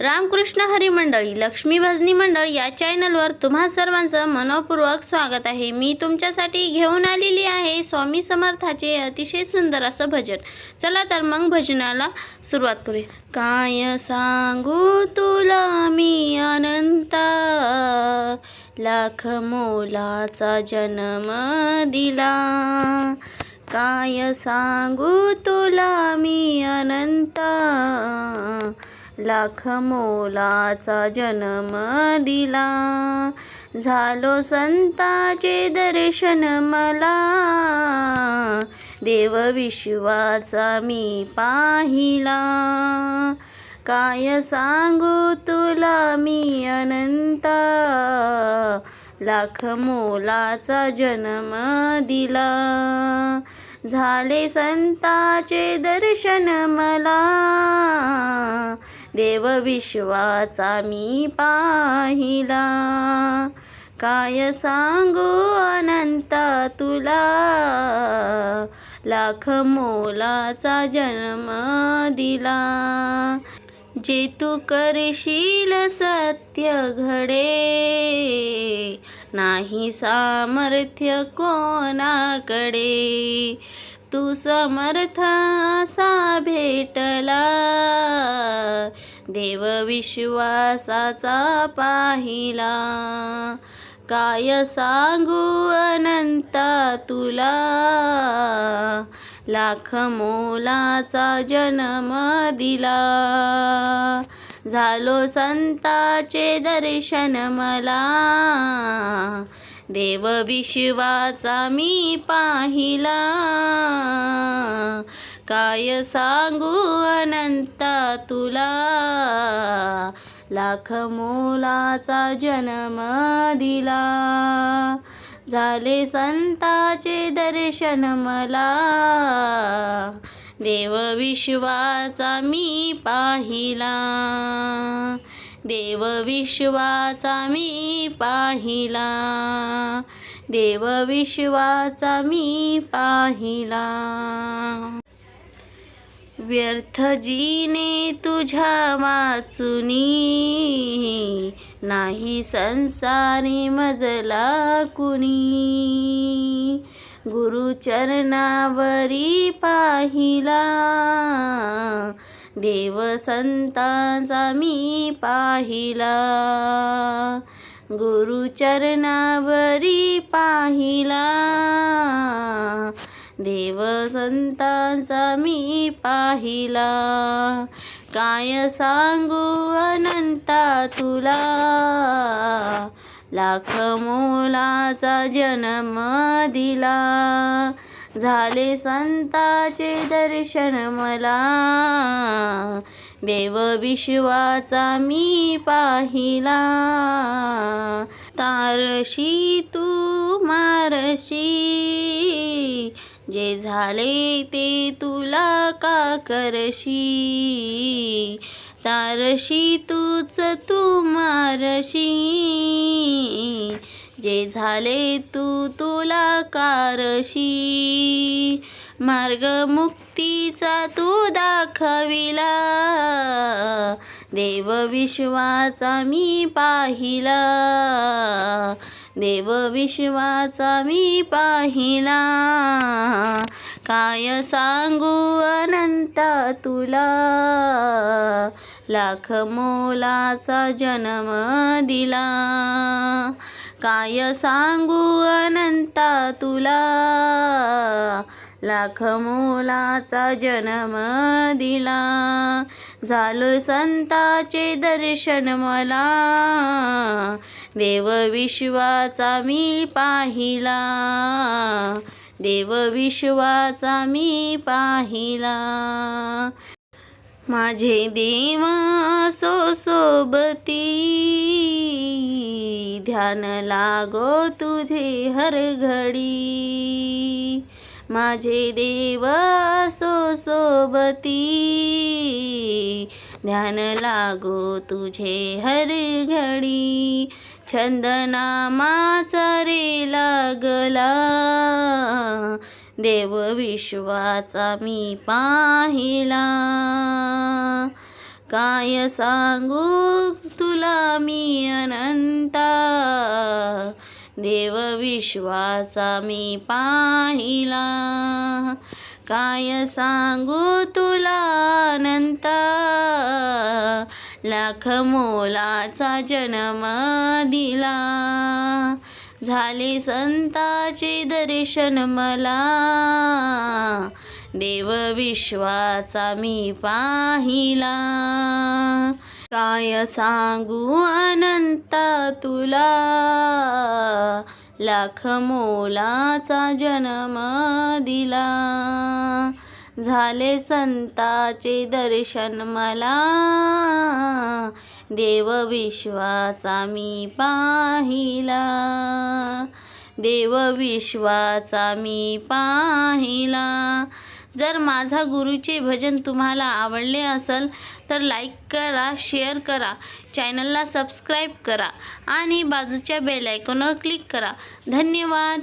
रामकृष्ण हरी मंडळी लक्ष्मी भजनी मंडळ या चॅनलवर तुम्हा सर्वांचं मनपूर्वक स्वागत आहे. मी तुमच्यासाठी घेऊन आलेली आहे स्वामी समर्थाचे अतिशय सुंदर असं भजन. चला तर मग भजनाला सुरुवात करूया. काय सांगू तुला मी अनंता? लाख मोलाचा जन्म दिला. काय सांगू तुला मी अनंता? लाख मोलाचा जन्म दिला. झालो संताचे दर्शन मला. देव विश्वाचा मी पाहिला. काय सांगू तुला मी अनंता? लाख मोलाचा जन्म दिला. झाले संताचे दर्शन मला. देव विश्वाचा मी पाहिला. काय सांगू अनंत तुला? लाख मोलाचा जन्म दिला. जे तू करशील सत्य घडे. नाही सामर्थ्य कोणाकडे? तू समर्थ असा भेटला. देव विश्वासाचा पाहिला. काय सांगू अनंता तुला? लाख मोलाचा जन्म दिला. झालो संताचे दर्शन मला. देव विश्वाचा मी पाहिला. काय सांगू अनंता तुला? लाख मोलाचा जन्म दिला. झाले संताचे दर्शन मला. देव विश्वाचा मी पाहिला. देव विश्वाचा मी पाहिला. देव विश्वाचा मी पाहिला. व्यर्थ जीने तुझ्या वाचुनी. नाही संसारी मजला कुणी गुरुचरणावरी पाहिला. देवसंतांचा मी पाहिला. गुरुचरणावरी पाहिला. देवसंतांचा मी पाहिला. काय सांगू अनंता तुला? लाख मोलाचा जन्म दिला. झाले संताचे दर्शन मला. देव विश्वाचा मी पाहिला. तारशी तू मारशी. जे झाले ते तुला का करशी? तारशी तूच तू मारशी. जे झाले तू तुला कारशी? मार्ग मुक्तीचा तू दाखविला. देव विश्वाचा मी पाहिला. देव विश्वाचा मी पाहिला. काय सांगू अनंता तुला? लाख मोलाचा जन्म दिला. काय सांगू अनंता तुला? लाख मोलाचा जन्म दिला. झालो संताचे दर्शन मला. देव विश्वाचा मी पाहिला. देव विश्वाचा मी पाहिला. माझे देव सो सोबती ध्यान लागो तुझे हर घडी माझे देव सो सोबती ध्यान लागो तुझे हर घडी छंदनामाचा रे लागला. देव विश्वाचा मी पाहिला. काय सांगू तुला मी अनंता? देव विश्वाचा मी पाहिला. काय सांगू तुला अनंता? लाख मोलाचा जन्म दिला. झाले संताचे दर्शन मला. देव विश्वाचा मी पाहिला. काय सांगू अनंत? तुला. लाख मोलाचा जन्म दिला. झाले संताचे दर्शन मला. देव विश्वाचा मी पाहिला. देव विश्वाचा मी पाहिला. जर माझा गुरुचे भजन तुम्हाला आवडले असेल तर लाईक करा शेअर करा चॅनलला सबस्क्राईब करा आणि बाजूच्या बेल आयकॉनवर क्लिक करा. धन्यवाद.